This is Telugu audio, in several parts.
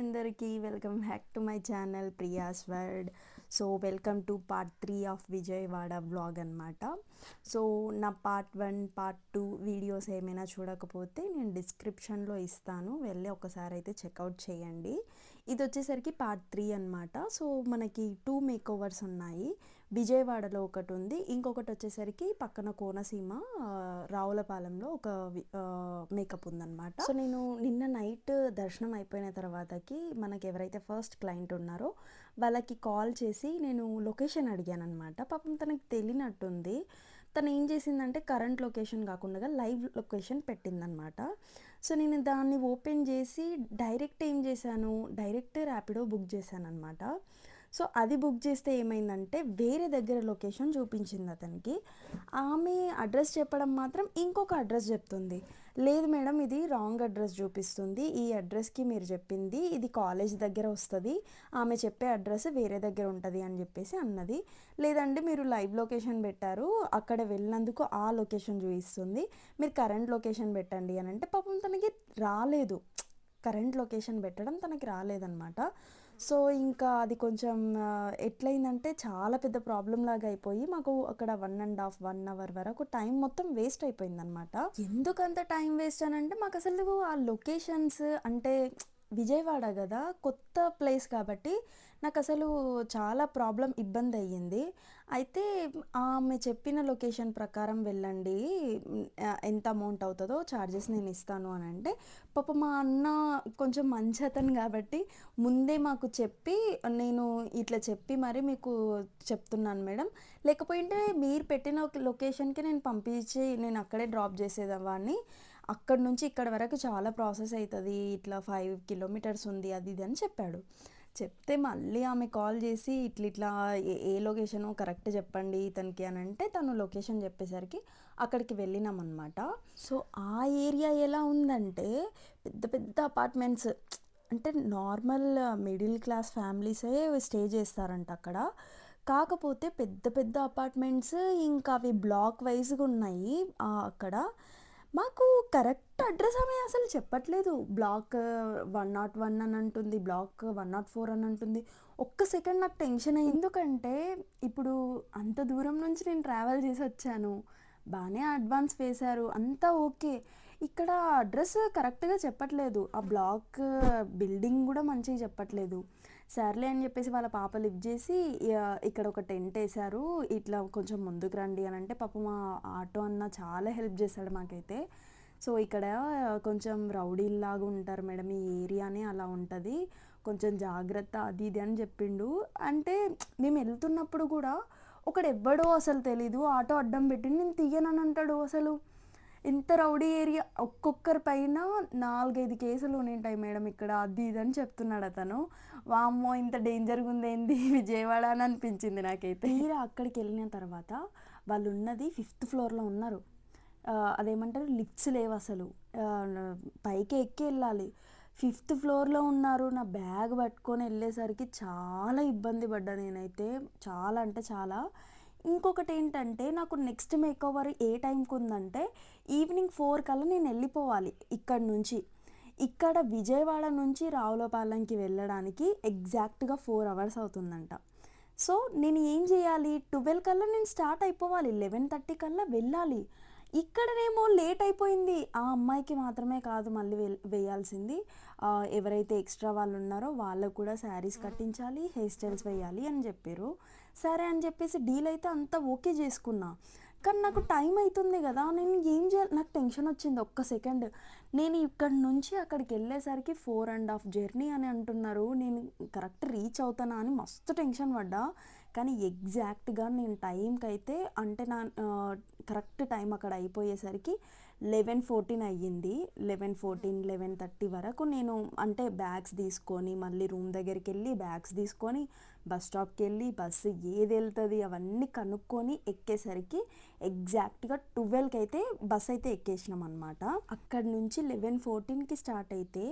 అందరికీ welcome back to my channel Priya's word. So welcome to part three of Vijayawada blog అనమాట సో నా part one part two videos ఏమైనా చూడకపోతే నేను డిస్క్రిప్షన్లో ఇస్తాను. వెళ్ళి ఒకసారి అయితే చెక్అవుట్ చేయండి. ఇది వచ్చేసరికి పార్ట్ త్రీ అనమాట సో మనకి టూ మేక్ ఓవర్స్ ఉన్నాయి. విజయవాడలో ఒకటి ఉంది ఇంకొకటి వచ్చేసరికి పక్కన కోనసీమ రావులపాలెంలో ఒక మేకప్ ఉందన్నమాట. సో నేను నిన్న నైట్ దర్శనం అయిపోయిన తర్వాతకి మనకి ఎవరైతే ఫస్ట్ క్లయింట్ ఉన్నారో వాళ్ళకి కాల్ చేసి నేను లొకేషన్ అడిగాను అనమాట పాపం తనకి తెలియనట్టుంది. తను ఏం చేసిందంటే కరెంట్ లొకేషన్ కాకుండా లైవ్ లొకేషన్ పెట్టిందనమాట సో నేను దాన్ని ఓపెన్ చేసి డైరెక్ట్ ఏం చేశాను? డైరెక్ట్ ర్యాపిడో బుక్ చేశాను అనమాట సో అది బుక్ చేస్తే ఏమైందంటే వేరే దగ్గర లొకేషన్ చూపించింది అతనికి. ఆమె అడ్రస్ చెప్పడం మాత్రం ఇంకొక అడ్రస్ చెప్తుంది. లేదు మేడం ఇది రాంగ్ అడ్రస్ చూపిస్తుంది. ఈ అడ్రస్కి మీరు చెప్పింది ఇది కాలేజ్ దగ్గర వస్తుంది. ఆమె చెప్పే అడ్రస్ వేరే దగ్గర ఉంటుంది అని చెప్పేసి అన్నది. లేదండి మీరు లైవ్ లొకేషన్ పెట్టారు. అక్కడ వెళ్ళినందుకు ఆ లొకేషన్ చూపిస్తుంది. మీరు కరెంట్ లొకేషన్ పెట్టండి అని అంటే పాపం తనకి రాలేదు. కరెంట్ లొకేషన్ పెట్టడం తనకి రాలేదన్నమాట. సో ఇంకా అది కొంచెం ఎట్లయిందంటే చాలా పెద్ద ప్రాబ్లం లాగా అయిపోయి మాకు అక్కడ one and half one hour వరకు టైం మొత్తం వేస్ట్ అయిపోయిందనమాట అనమాట ఎందుకంత టైం వేస్ట్ అని అంటే మాకు అసలు ఆ లొకేషన్స్ అంటే విజయవాడ కదా కొత్త ప్లేస్ కాబట్టి నాకు అసలు చాలా ప్రాబ్లం ఇబ్బంది అయ్యింది అయితే ఆమె చెప్పిన లొకేషన్ ప్రకారం వెళ్ళండి ఎంత అమౌంట్ అవుతుందో ఛార్జెస్ నేను ఇస్తాను అని అంటే పాప మా అన్న కొంచెం మంచి అతను కాబట్టి ముందే మాకు చెప్పి నేను ఇట్లా చెప్పి మరి మీకు చెప్తున్నాను మేడం. లేకపోతే మీరు పెట్టిన లొకేషన్కి నేను పంపించి నేను అక్కడే డ్రాప్ చేసేదాన్ని. అక్కడ నుంచి ఇక్కడ వరకు చాలా ప్రాసెస్ అవుతుంది. ఇట్లా ఫైవ్ కిలోమీటర్స్ ఉంది అది ఇది అని చెప్పాడు. చెప్తే మళ్ళీ ఆమె కాల్ చేసి ఇట్లా ఇట్లా ఏ- లొకేషను లొకేషన్ కరెక్ట్ చెప్పండి ఇతనికి అని అంటే తను లొకేషన్ చెప్పేసరికి అక్కడికి వెళ్ళినామన్నమాట. సో ఆ ఏరియా ఎలా ఉందంటే పెద్ద పెద్ద అపార్ట్మెంట్స్ అంటే నార్మల్ మిడిల్ క్లాస్ ఫ్యామిలీసే స్టే చేస్తారంట అక్కడ. కాకపోతే పెద్ద పెద్ద అపార్ట్మెంట్స్ ఇంకా అవి బ్లాక్ వైజ్గా ఉన్నాయి అక్కడ. మాకు కరెక్ట్ అడ్రస్ ఆమె అసలు చెప్పట్లేదు. బ్లాక్ వన్ నాట్ వన్ అని అంటుంది బ్లాక్ వన్ నాట్ ఫోర్ అని అంటుంది. ఒక్క సెకండ్ నాకు టెన్షన్ అయ్యింది. ఎందుకంటే ఇప్పుడు అంత దూరం నుంచి నేను ట్రావెల్ చేసి వచ్చాను. బాగానే అడ్వాన్స్ వేశారు. అంతా ఓకే. ఇక్కడ అడ్రస్ కరెక్ట్గా చెప్పట్లేదు. ఆ బ్లాక్ బిల్డింగ్ కూడా మంచిగా చెప్పట్లేదు. సర్లే అని చెప్పేసి వాళ్ళ పాప లిఫ్ట్ చేసి ఇక్కడ ఒక టెంట్ వేశారు. ఇట్లా కొంచెం ముందుకు రండి అని అంటే పాప మా ఆటో అన్న చాలా హెల్ప్ చేశాడు మాకైతే. సో ఇక్కడ కొంచెం రౌడీల్లాగా ఉంటారు మేడం ఈ ఏరియానే అలా ఉంటుంది. కొంచెం జాగ్రత్త అది ఇది అని చెప్పిండు. అంటే మేము వెళ్తున్నప్పుడు కూడా ఒకడు ఎవ్వడో అసలు తెలీదు. ఆటో అడ్డం పెట్టి నేను తీయనని అంటాడు అసలు. ఇంత రౌడీ ఏరియా ఒక్కొక్కరి పైన నాలుగైదు కేసులు ఉంటాయి మేడం ఇక్కడ అది ఇది అని చెప్తున్నాడు అతను. వామ్మో ఇంత డేంజర్గా ఉందేంది? విజయవాడ అని అనిపించింది నాకైతే. తీరా అక్కడికి వెళ్ళిన తర్వాత వాళ్ళు ఉన్నది ఫిఫ్త్ ఫ్లోర్లో ఉన్నారు. అదేమంటారు? లిఫ్ట్స్ లేవు అసలు. పైకి ఎక్కి వెళ్ళాలి. ఫిఫ్త్ ఫ్లోర్లో ఉన్నారు. నా బ్యాగ్ పట్టుకొని వెళ్ళేసరికి చాలా ఇబ్బంది పడ్డా నేనైతే. చాలా అంటే చాలా. ఇంకొకటి ఏంటంటే నాకు నెక్స్ట్ మేక్ ఓవర్ ఏ టైంకి ఉందంటే ఈవినింగ్ ఫోర్ కల్లా నేను వెళ్ళిపోవాలి ఇక్కడ నుంచి. ఇక్కడ విజయవాడ నుంచి రావులపాలెంకి వెళ్ళడానికి ఎగ్జాక్ట్గా ఫోర్ అవర్స్ అవుతుందంట. సో నేను ఏం చేయాలి? ట్వెల్వ్ కల్లా నేను స్టార్ట్ అయిపోవాలి. లెవెన్ థర్టీ కల్లా వెళ్ళాలి. ఇక్కడనేమో లేట్ అయిపోయింది. ఆ అమ్మాయికి మాత్రమే కాదు మళ్ళీ వేయాల్సింది. ఎవరైతే ఎక్స్ట్రా వాళ్ళు ఉన్నారో వాళ్ళకు కూడా శారీస్ కట్టించాలి హెయిర్ స్టైల్స్ వేయాలి అని చెప్పారు. సరే అని చెప్పేసి డీల్ అయితే అంతా ఓకే చేసుకున్నా. కానీ నాకు టైం అవుతుంది కదా నేను ఏం చేయాలి? నాకు టెన్షన్ వచ్చింది ఒక్క సెకండ్. నేను ఇక్కడ నుంచి అక్కడికి వెళ్ళేసరికి ఫోర్ అండ్ హాఫ్ జర్నీ అని అంటున్నారు. నేను కరెక్ట్ రీచ్ అవుతానా అని మస్తు టెన్షన్ పడ్డా. కానీ ఎగ్జాక్ట్గా నేను టైంకి అయితే అంటే నా కరెక్ట్ టైం అక్కడ అయిపోయేసరికి లెవెన్ ఫోర్టీన్ అయ్యింది. లెవెన్ ఫోర్టీన్ లెవెన్ థర్టీ వరకు నేను అంటే బ్యాగ్స్ తీసుకొని మళ్ళీ రూమ్ దగ్గరికి వెళ్ళి బ్యాగ్స్ తీసుకొని బస్ స్టాప్కి వెళ్ళి బస్సు ఏది వెళ్తుంది అవన్నీ కనుక్కొని ఎక్కేసరికి ఎగ్జాక్ట్గా ట్వెల్వ్కి అయితే బస్ అయితే ఎక్కేసినాం అనమాట అక్కడ నుంచి లెవెన్ ఫోర్టీన్కి స్టార్ట్ అయితే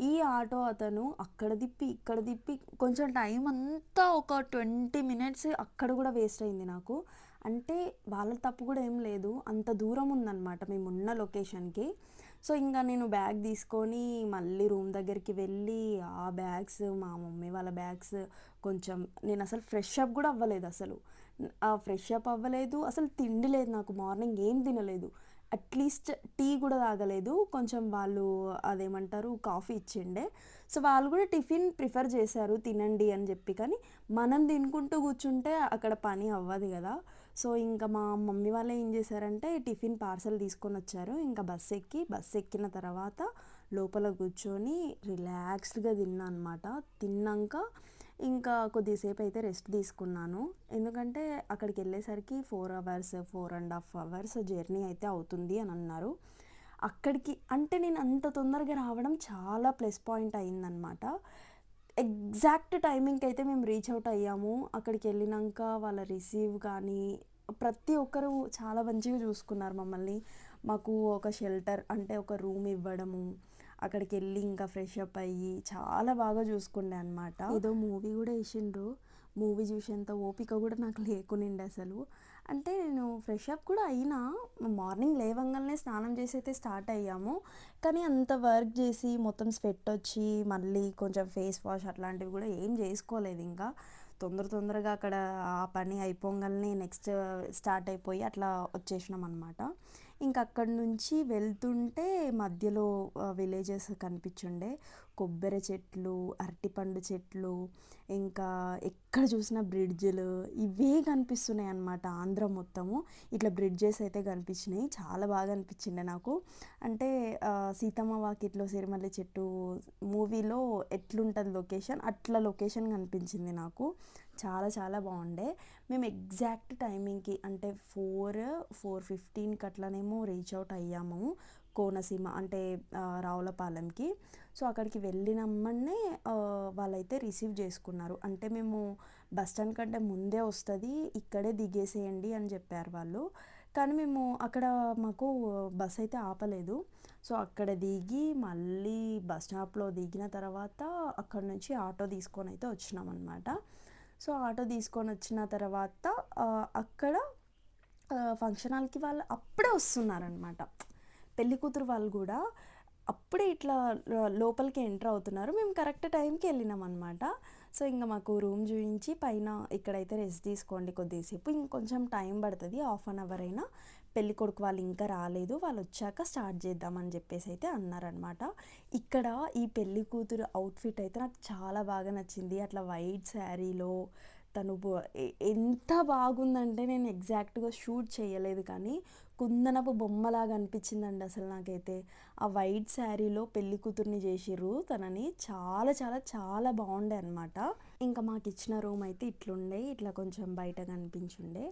ఈ ఆటో అతను అక్కడ తిప్పి ఇక్కడ తిప్పి కొంచెం టైం అంతా ఒక ట్వంటీ మినిట్స్ అక్కడ కూడా వేస్ట్ అయింది నాకు. అంటే వాళ్ళ తప్పు కూడా ఏం లేదు. అంత దూరం ఉందన్నమాట మేము ఉన్న లొకేషన్కి. సో ఇంకా నేను బ్యాగ్ తీసుకొని మళ్ళీ రూమ్ దగ్గరికి వెళ్ళి ఆ బ్యాగ్స్ మా మమ్మీ వాళ్ళ బ్యాగ్స్ కొంచెం నేను అసలు ఫ్రెష్ అప్ కూడా అవ్వలేదు అసలు. ఫ్రెష్ అప్ అవ్వలేదు. అసలు తిండి లేదు నాకు. మార్నింగ్ ఏం తినలేదు. అట్లీస్ట్ టీ కూడా తాగలేదు. కొంచెం వాళ్ళు అదేమంటారు కాఫీ ఇచ్చిండే. సో వాళ్ళు కూడా టిఫిన్ ప్రిఫర్ చేశారు తినండి అని చెప్పి. కానీ మనం తినుకుంటూ కూర్చుంటే అక్కడ పని అవ్వదు కదా. సో ఇంకా మా మమ్మీ వాళ్ళు ఏం చేశారంటే టిఫిన్ పార్సల్ తీసుకొని వచ్చారు. ఇంకా బస్ ఎక్కి బస్ ఎక్కిన తర్వాత లోపల కూర్చొని రిలాక్స్డ్గా తిన్నా అనమాట తిన్నాక ఇంకా కొద్దిసేపు అయితే రెస్ట్ తీసుకున్నాను. ఎందుకంటే అక్కడికి వెళ్ళేసరికి four hours four and half hours journey అయితే అవుతుంది అని అన్నారు. అక్కడికి అంటే నేను అంత తొందరగా రావడం చాలా ప్లస్ పాయింట్ అయిందనమాట ఎగ్జాక్ట్ టైమింగ్కి అయితే మేము రీచ్ అవుట్ అయ్యాము. అక్కడికి వెళ్ళినాక వాళ్ళ రిసీవ్ కానీ ప్రతి ఒక్కరు చాలా మంచిగా చూసుకున్నారు మమ్మల్ని. మాకు ఒక షెల్టర్ అంటే ఒక రూమ్ ఇవ్వడము అక్కడికి వెళ్ళి ఇంకా ఫ్రెష్ అప్ అయ్యి చాలా బాగా చూసుకుండే అనమాట ఏదో మూవీ కూడా వేసిండ్రు. మూవీ చూసేంత ఓపిక కూడా నాకు లేకునిండే అసలు. అంటే నేను ఫ్రెష్ అప్ కూడా అయినా మార్నింగ్ లేవంగానే స్నానం చేసి అయితే స్టార్ట్ అయ్యాము. కానీ అంత వర్క్ చేసి మొత్తం స్వెట్ వచ్చి మళ్ళీ కొంచెం ఫేస్ వాష్ అట్లాంటివి కూడా ఏం చేసుకోలేదు ఇంకా. తొందర తొందరగా అక్కడ ఆ పని అయిపోగానే నెక్స్ట్ స్టార్ట్ అయిపోయి అట్లా వచ్చేసినాం అనమాట ఇంకా అక్కడి నుంచి వెళ్తుంటే మధ్యలో విలేజెస్ కనిపించుండే కొబ్బరి చెట్లు అరటిపండు చెట్లు ఇంకా ఎక్కడ చూసినా బ్రిడ్జ్లు ఇవే కనిపిస్తున్నాయి అన్నమాట ఆంధ్ర మొత్తము. ఇట్లా బ్రిడ్జెస్ అయితే కనిపించినాయి చాలా బాగా అనిపించిండే నాకు. అంటే సీతమ్మ వాకిట్లో సిరిమల్లి చెట్టు మూవీలో ఎట్లుంటుంది లొకేషన్ అట్లా లొకేషన్ కనిపించింది నాకు. చాలా చాలా బాగుండే. మేము ఎగ్జాక్ట్ టైమింగ్కి అంటే ఫోర్ ఫోర్ ఫిఫ్టీన్కి అట్లనేమో రీచ్ అవుట్ అయ్యాము కోనసీమ అంటే రావులపాలెంకి. సో అక్కడికి వెళ్ళినమ్మనే వాళ్ళైతే రిసీవ్ చేసుకున్నారు. అంటే మేము బస్ స్టాండ్ కంటే ముందే వస్తుంది ఇక్కడే దిగేసేయండి అని చెప్పారు వాళ్ళు. కానీ మేము అక్కడ మాకు బస్ అయితే ఆపలేదు. సో అక్కడ దిగి మళ్ళీ బస్ స్టాప్లో దిగిన తర్వాత అక్కడ నుంచి ఆటో తీసుకొని అయితే వచ్చినాం అనమాట సో ఆటో తీసుకొని వచ్చిన తర్వాత అక్కడ ఫంక్షన్ హాల్కి వాళ్ళు అప్పుడే వస్తున్నారనమాట పెళ్ళి కూతురు వాళ్ళు కూడా అప్పుడే ఇట్లా లోపలికి ఎంటర్ అవుతున్నారు. మేము కరెక్ట్ టైంకి వెళ్ళినాం అనమాట సో ఇంకా మాకు రూమ్ చూపించి పైన ఇక్కడైతే రెస్ట్ తీసుకోండి కొద్దిసేపు. ఇంకొంచెం టైం పడుతుంది హాఫ్ అన్ అవర్ అయినా. పెళ్ళి కొడుకు వాళ్ళు ఇంకా రాలేదు వాళ్ళు వచ్చాక స్టార్ట్ చేద్దామని చెప్పేసి అయితే అన్నారనమాట ఇక్కడ ఈ పెళ్ళి కూతురు అవుట్ఫిట్ అయితే నాకు చాలా బాగా నచ్చింది. అట్లా వైట్ శారీలో తను ఎంత బాగుందంటే నేను ఎగ్జాక్ట్గా షూట్ చేయలేదు కానీ కుందనపు బొమ్మలాగా అనిపించిందండి అసలు నాకైతే. ఆ వైట్ శారీలో పెళ్ళి కూతుర్ని చేసిర్రు. తనని చాలా చాలా చాలా బాగుండే అనమాట ఇంకా మాకు ఇచ్చిన రూమ్ అయితే ఇట్లుండే. ఇట్లా కొంచెం బయట కనిపించుండే.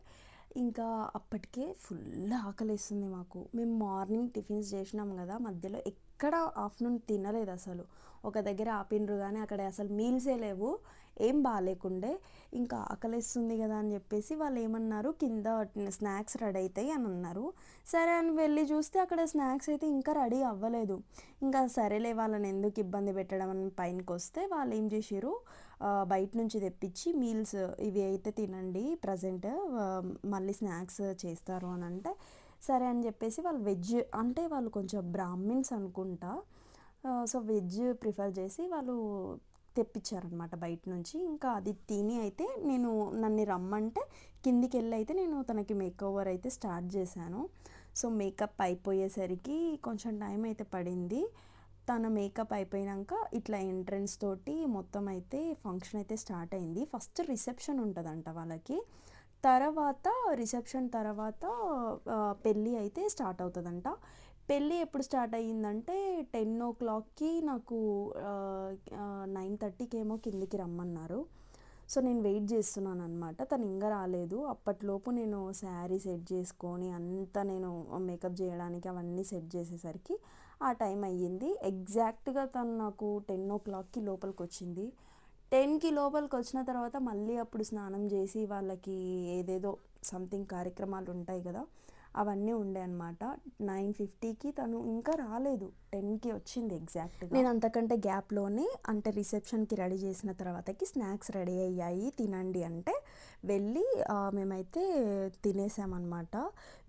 ఇంకా అప్పటికే ఫుల్ ఆకలిస్తుంది మాకు. మేము మార్నింగ్ టిఫిన్స్ చేసినాం కదా మధ్యలో ఎక్కడ ఆఫ్టర్నూన్ తినలేదు అసలు. ఒక దగ్గర ఆపిండ్రు కానీ అక్కడ అసలు మీల్సే లేవు. ఏం బాగాలేకుండే ఇంకా ఆకలిస్తుంది కదా అని చెప్పేసి వాళ్ళు ఏమన్నారు కింద స్నాక్స్ రెడీ అవుతాయి అని అన్నారు. సరే అని వెళ్ళి చూస్తే అక్కడ స్నాక్స్ అయితే ఇంకా రెడీ అవ్వలేదు. ఇంకా సరేలే వాళ్ళని ఎందుకు ఇబ్బంది పెట్టడం అని పైనకి వస్తే వాళ్ళు ఏం చేశారు బయట నుంచి తెప్పించి మీల్స్ ఇవి అయితే తినండి ప్రజెంట్ మళ్ళీ స్నాక్స్ చేస్తారు అని అంటే సరే అని చెప్పేసి వాళ్ళు వెజ్ అంటే వాళ్ళు కొంచెం బ్రాహ్మిన్స్ అనుకుంటా సో వెజ్ ప్రిఫర్ చేసి వాళ్ళు తెప్పించారనమాట బయట నుంచి. ఇంకా అది తిని అయితే నేను నన్ను రమ్మంటే కిందికి వెళ్ళి అయితే నేను తనకి మేకోవర్ అయితే స్టార్ట్ చేశాను. సో మేకప్ అయిపోయేసరికి కొంచెం టైం అయితే పడింది. తన మేకప్ అయిపోయాక ఇట్లా ఎంట్రన్స్ తోటి మొత్తం అయితే ఫంక్షన్ అయితే స్టార్ట్ అయింది. ఫస్ట్ రిసెప్షన్ ఉంటుందంట వాళ్ళకి. తర్వాత రిసెప్షన్ తర్వాత పెళ్ళి అయితే స్టార్ట్ అవుతుందంట. పెళ్ళి ఎప్పుడు స్టార్ట్ అయ్యిందంటే టెన్ ఓ క్లాక్కి నాకు నైన్ థర్టీకి ఏమో కిందికి రమ్మన్నారు. సో నేను వెయిట్ చేస్తున్నాను అనమాట తను ఇంకా రాలేదు. అప్పట్లోపు నేను శారీ సెట్ చేసుకొని అంతా నేను మేకప్ చేయడానికి అవన్నీ సెట్ చేసేసరికి ఆ టైం అయ్యింది. ఎగ్జాక్ట్గా తను నాకు టెన్ ఓ క్లాక్కి లోపలికి వచ్చింది టెన్కి లోపలికి వచ్చిన తర్వాత మళ్ళీ అప్పుడు స్నానం చేసి వాళ్ళకి ఏదేదో సంథింగ్ కార్యక్రమాలు ఉంటాయి కదా అవన్నీ ఉండే అనమాట నైన్ ఫిఫ్టీకి తను ఇంకా రాలేదు. టెన్కి వచ్చింది ఎగ్జాక్ట్ నేను అంతకంటే గ్యాప్లోనే అంటే రిసెప్షన్కి రెడీ చేసిన తర్వాతకి స్నాక్స్ రెడీ అయ్యాయి. తినండి అంటే వెళ్ళి మేమైతే తినేసామన్నమాట.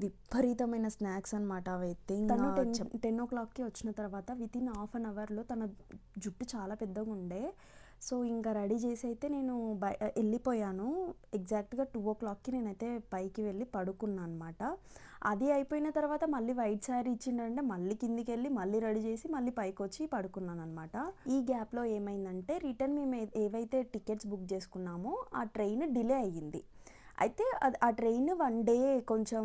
విపరీతమైన స్నాక్స్ అనమాట అవైతే. తను టెన్ టెన్ ఓ క్లాక్కి వచ్చిన తర్వాత విత్ ఇన్ హాఫ్ అన్ అవర్లో తన జుట్టు చాలా పెద్దగా ఉండే. సో ఇంకా రెడీ చేసి అయితే నేను బయ వెళ్ళిపోయాను. ఎగ్జాక్ట్గా టూ ఓ క్లాక్కి నేనైతే పైకి వెళ్ళి పడుకున్నాను అనమాట అది అయిపోయిన తర్వాత మళ్ళీ వైట్ శారీ ఇచ్చిండంటే మళ్ళీ కిందికి వెళ్ళి మళ్ళీ రెడీ చేసి మళ్ళీ పైకి వచ్చి పడుకున్నాను అనమాట ఈ గ్యాప్లో ఏమైందంటే రిటర్న్ మేము ఏవైతే టికెట్స్ బుక్ చేసుకున్నామో ఆ ట్రైన్ డిలే అయ్యింది. అయితే అది ఆ ట్రైన్ వన్ డే కొంచెం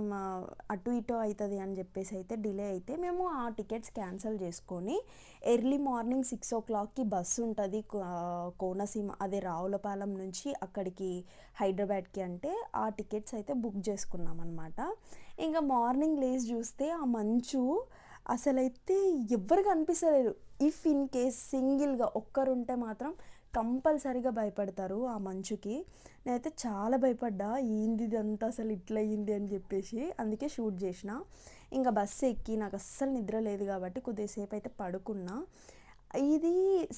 అటు ఇటు అవుతుంది అని చెప్పేసి అయితే డిలే అయితే మేము ఆ టికెట్స్ క్యాన్సిల్ చేసుకొని ఎర్లీ మార్నింగ్ సిక్స్ ఓ క్లాక్కి బస్సు ఉంటుంది కోనసీమ అదే రావులపాలెం నుంచి అక్కడికి హైదరాబాద్కి అంటే ఆ టికెట్స్ అయితే బుక్ చేసుకున్నాం అనమాట ఇంకా మార్నింగ్ లేచి చూస్తే ఆ మంచు అసలైతే ఎవ్వరు అనిపిస్తలేదు. ఇఫ్ ఇన్ కేస్ సింగిల్గా ఒక్కరుంటే మాత్రం కంపల్సరీగా భయపడతారు ఆ మంచుకి. నేనైతే చాలా భయపడ్డా ఏంది ఇదంతా అసలు ఇట్లా అని చెప్పేసి అందుకే షూట్ చేసిన. ఇంకా బస్సు ఎక్కి నాకు అస్సలు నిద్ర లేదు కాబట్టి కొద్దిసేపు అయితే పడుకున్నా. ఇది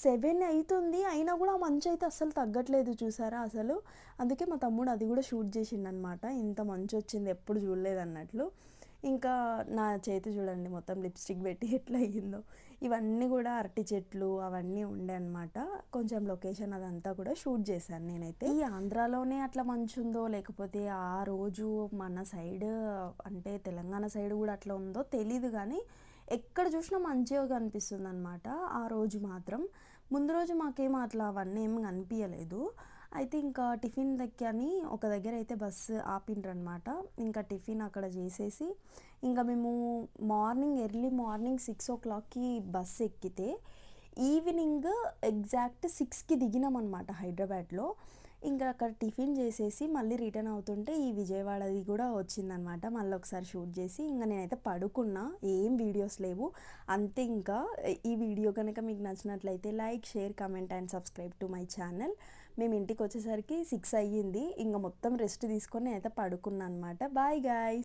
సెవెన్ అవుతుంది అయినా కూడా ఆ మంచు అయితే అస్సలు తగ్గట్లేదు చూసారా అసలు. అందుకే మా తమ్ముడు అది కూడా షూట్ చేసిండు అనమాట ఇంత మంచు వచ్చింది ఎప్పుడు చూడలేదు అన్నట్లు. ఇంకా నా చేతి చూడండి మొత్తం లిప్స్టిక్ పెట్టి ఎట్లా అయ్యిందో. ఇవన్నీ కూడా అరటి చెట్లు అవన్నీ ఉండే అనమాట కొంచెం లొకేషన్ అదంతా కూడా షూట్ చేశాను నేనైతే. ఈ ఆంధ్రాలోనే అట్లా మంచి ఉందో లేకపోతే ఆ రోజు మన సైడ్ అంటే తెలంగాణ సైడ్ కూడా అట్లా ఉందో తెలీదు కానీ ఎక్కడ చూసినా మంచిగా కనిపిస్తుంది అనమాట ఆ రోజు మాత్రం. ముందు రోజు మాకేం అట్లా అవన్నీ ఏమి కనిపించలేదు అయితే ఇంకా టిఫిన్ దగ్గరని ఒక దగ్గర అయితే బస్సు ఆపిండ్రనమాట. ఇంకా టిఫిన్ అక్కడ చేసేసి ఇంకా మేము మార్నింగ్ ఎర్లీ మార్నింగ్ సిక్స్ ఓ క్లాక్కి బస్సు ఎక్కితే ఈవినింగ్ ఎగ్జాక్ట్ సిక్స్కి దిగినాం అనమాట హైదరాబాద్లో. ఇంకా అక్కడ టిఫిన్ చేసేసి మళ్ళీ రిటర్న్ అవుతుంటే ఈ విజయవాడది కూడా వచ్చిందనమాట. మళ్ళీ ఒకసారి షూట్ చేసి ఇంకా నేనైతే పడుకున్నా ఏం వీడియోస్ లేవు. అంతే ఇంకా ఈ వీడియో కనుక మీకు నచ్చినట్లయితే like share comment and subscribe to my channel. మేము ఇంటికి వచ్చేసరికి సిక్స్ అయ్యింది. ఇంకా మొత్తం రెస్ట్ తీసుకొని అయితే పడుకున్నా అనమాట బాయ్ గాయ్